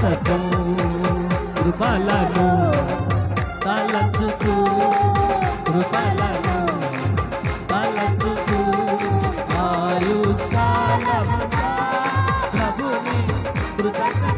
కృతజ్ఞతతో కృపలను తలచుతూ కృపలను తలచుతూ ఆయుష్కాలమంతా ప్రభుని కృతజ్ఞతతో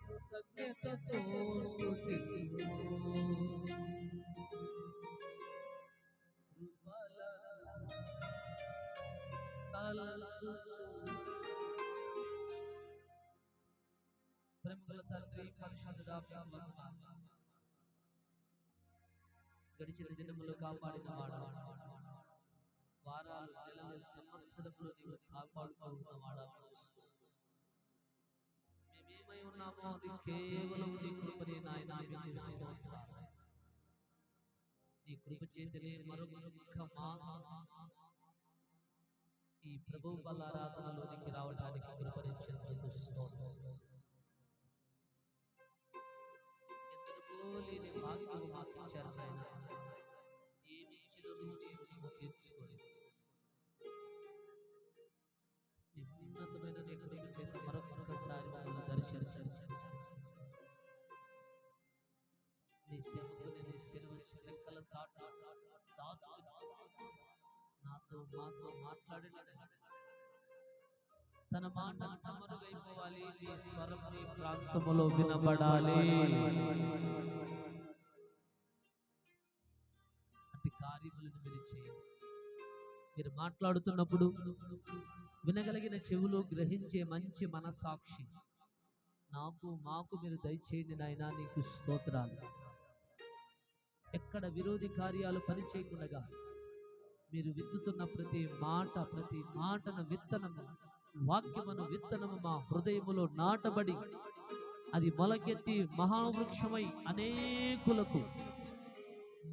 కృతజ్ఞతతో స్తుతించు. కృపలను ప్రేమగల తండ్రి పరిశుద్ధుడా గడిచిన దినములు కాపాడిన వాడా వారాలు నెలలు సంవత్సరములు నీవు కాపాడుతూ ఉన్నవాడా మీకు ఉన్నామో అది కేవలం నీ కృపనే నాయన నీ కృప చేతనే మరొక మాసం ఈ ప్రభు బల ఆరాధనలోనికి రావడానికి కృపణించినందుకు స్తోత్రం. లేని మాకు ఇచ్చారు నీ సేవకుని నీ సెలవు లెక్కల చాట దాచుకుని నాతో మాతో మాట్లాడిన తన మాట అంతా మరుగైపోవాలి నీ స్వరం నీ ప్రాంతములో వినబడాలి అట్టి కార్యములను మీరు చేయాలి మీరు మాట్లాడుతున్నప్పుడు వినగలిగిన చెవులు గ్రహించే మంచి మనసాక్షి నాకు మాకు మీరు దయచేయండి నాయన నీకు స్తోత్రాలు. ఎక్కడ విరోధి కార్యాలు పనిచేయకుండా మీరు విత్తుతున్న ప్రతి మాట ప్రతి మాటను విత్తనము వాక్యమును విత్తనము మా హృదయములో నాటబడి అది మొలకెత్తి మహావృక్షమై అనేకులకు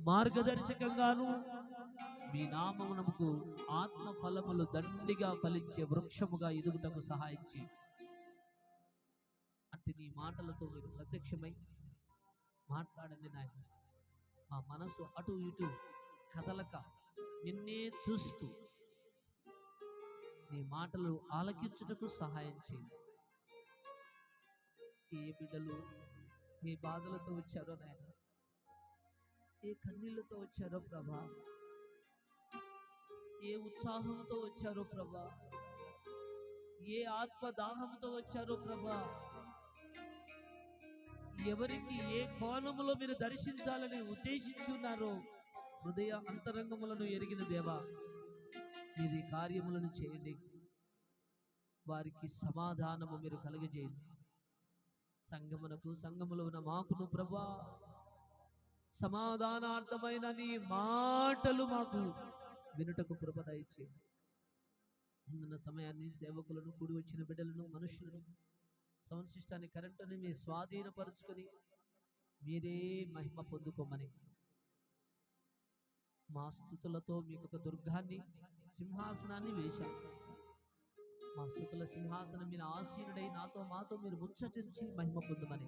మార్గదర్శకంగాను మీ నామమునకు ఆత్మ ఫలములు దండిగా ఫలించే వృక్షముగా ఎదుగుటకు సహాయించి అట్టి నీ మాటలతో మీరు ప్రత్యక్షమై మాట్లాడండి నాయన. మా మనసు అటు ఇటు కదలక నిన్నే చూస్తూ నీ మాటలు ఆలకించుటకు సహాయం చేయండి ఏ బిడ్డలు ఏ బాధలతో వచ్చారో నాయన? ఏ కన్నీళ్ళతో వచ్చారో ప్రభా? ఏ ఉత్సాహంతో వచ్చారో ప్రభా? ఏ ఆత్మ దాహంతో వచ్చారో ప్రభా? ఎవరికి ఏ కోణములో మీరు దర్శించాలని ఉద్దేశించి ఉన్నారో హృదయ అంతరంగములను ఎరిగిన దేవా మీరు ఈ కార్యములను చేయండి. వారికి సమాధానము మీరు కలుగజేయండి. సంగమునకు సంగములో ఉన్న మాకును ప్రభా సమాధానార్థమైన నీ మాటలు మాకు వినుటకు కృపద ఇచ్చేది ముందున్న సమయాన్ని సేవకులను కూడి వచ్చిన బిడ్డలను మనుషులను సౌండ్ సిస్టాన్ని కరెంటుని మీరు స్వాధీనపరుచుకొని మీరే మహిమ పొందుకోమని మా స్థుతులతో మీకు ఒక దుర్గాన్ని సింహాసనాన్ని వేశాం. మా స్థుతుల సింహాసనం మీరు ఆసీనుడై నాతో మాతో మీరు ముచ్చటించి మహిమ పొందమని.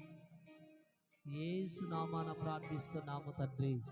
ఏసు నామాన ప్రార్థిస్తున్నాము తండ్రి.